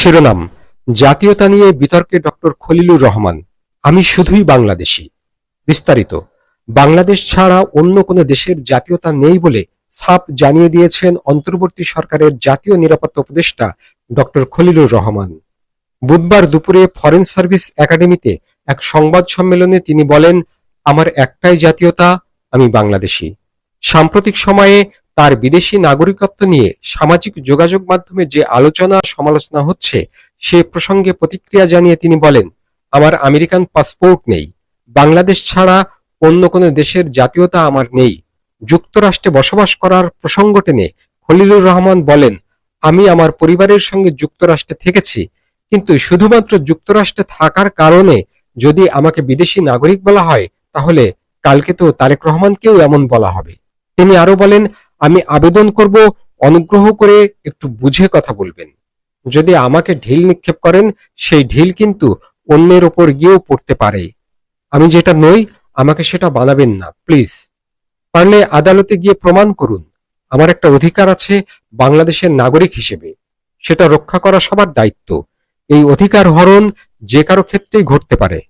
শিরোনাম, জাতীয়তা নিয়ে বিতর্কে ডক্টর খলিলুর রহমান, আমি শুধুই বাংলাদেশী। বিস্তারিত, বাংলাদেশ ছাড়া অন্য কোনো দেশের জাতীয়তা নেই বলে ছাপ জানিয়ে দিয়েছেন অন্তর্বর্তী সরকারের জাতীয় নিরাপত্তা উপদেষ্টা ডক্টর খলিলুর রহমান। বুধবার দুপুরে ফরেন সার্ভিস একাডেমিতে এক সংবাদ সম্মেলনে তিনি বলেন, আমার একটাই জাতীয়তা, আমি বাংলাদেশী। সাম্প্রতিক সময়ে তার বিদেশি নাগরিকত্ব নিয়ে সামাজিক যোগাযোগ মাধ্যমে যে আলোচনা সমালোচনা হচ্ছে, সে প্রসঙ্গে প্রতিক্রিয়া জানিয়ে তিনি বলেন, আমার আমেরিকান পাসপোর্ট নেই। বাংলাদেশ ছাড়া অন্য কোনো দেশের জাতীয়তা আমার নেই। যুক্তরাষ্ট্রে বসবাস করার প্রসঙ্গ টেনে খলিলুর রহমান বলেন, আমি আমার পরিবারের সঙ্গে যুক্তরাষ্ট্রে থেকেছি, কিন্তু শুধুমাত্র যুক্তরাষ্ট্রে থাকার কারণে যদি আমাকে বিদেশি নাগরিক বলা হয়, তাহলে কালকে তো তারেক রহমানকেও এমন বলা হবে। তিনি আরও বলেন আমি আবেদন করব, অনুগ্রহ করে একটু বুঝে কথা বলবেন। যদি আমাকে ঢিল নিক্ষেপ করেন, সেই ঢিল কিন্তু অন্যের ওপর গিয়েও পড়তে পারে। আমি যেটা নই, আমাকে সেটা বানাবেন না, প্লিজ। পারলে আদালতে গিয়ে প্রমাণ করুন। আমার একটা অধিকার আছে বাংলাদেশের নাগরিক হিসেবে। সেটা রক্ষা করা সবার দায়িত্ব। এই অধিকার হরণ যে কারও ক্ষেত্রেই ঘটতে পারে।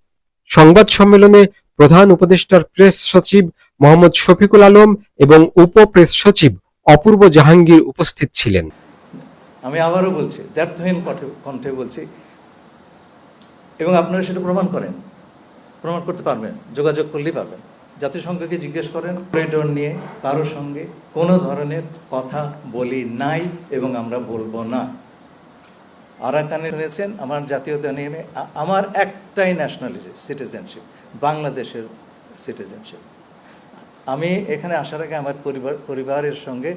সংবাদ সম্মেলনে প্রধান উপদেষ্টার প্রেস সচিব মোহাম্মদ শফিকুল আলম এবং উপ প্রেস সচিব অপূর্ব জাহাঙ্গীর উপস্থিত ছিলেন। আমি আবারও বলছি, দ্ব্যর্থহীন কণ্ঠে বলছি, এবং আপনারা সেটা প্রমাণ করেন, প্রমাণ করতে পারবেন, যোগাযোগ করলেই পাবেন। জাতিসংঘকে জিজ্ঞেস করেন করিডোর নিয়ে কারোর সঙ্গে কোনো ধরনের কথা বলি নাই এবং আমরা বলব না। আরাকানে রয়েছেন আমার জাতীয়তা নিয়ে আমার একটাই ন্যাশনালিটি সিটিজেনশিপ বাংলাদেশের সিটিজেনশিপ আমি এখানে আসার আগে আমার পরিবার, পরিবারের সঙ্গে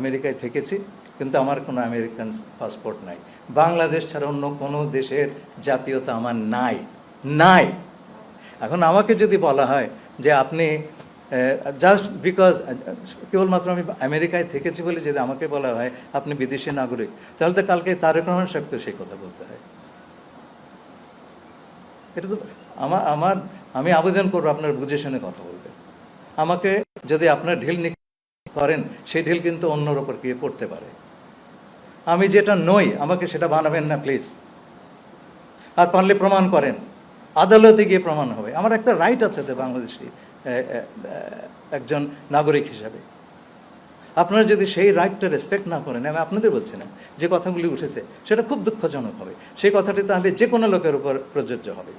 আমেরিকায় থেকেছি, কিন্তু আমার কোনো আমেরিকান পাসপোর্ট নাই। বাংলাদেশ ছাড়া অন্য কোনো দেশের জাতীয়তা আমার নাই নাই। এখন আমাকে যদি বলা হয় যে আপনি জাস্ট বিকজ কেবলমাত্র আমি আমেরিকায় থেকেছি বলে যদি আমাকে বলা হয়, আপনি বিদেশি নাগরিক, তাহলে তো কালকে তারেক রহমান সাহেবকে সেই কথা বলতে হয়। এটা তো আমার আমার, আমি আবেদন করব আপনার বুঝে শুনে কথা বলবেন আমাকে যদি আপনার ঢিল করেন, সেই ঢিল কিন্তু অন্যর ওপর গিয়ে পড়তে পারে। আমি যেটা নই, আমাকে সেটা বানাবেন না, প্লিজ। আর পারলে প্রমাণ করেন। আদালতে গিয়ে প্রমাণ হবে। আমার একটা রাইট আছে তো বাংলাদেশি। একজন নাগরিক হিসাবে। আপনারা যদি সেই রাইটটা রেসপেক্ট না করেন, আমি আপনাদের বলছি না, যে কথাগুলি উঠেছে, সেটা খুব দুঃখজনক হবে। সেই কথাটি তাহলে যে কোনো লোকের উপর প্রযোজ্য হবে।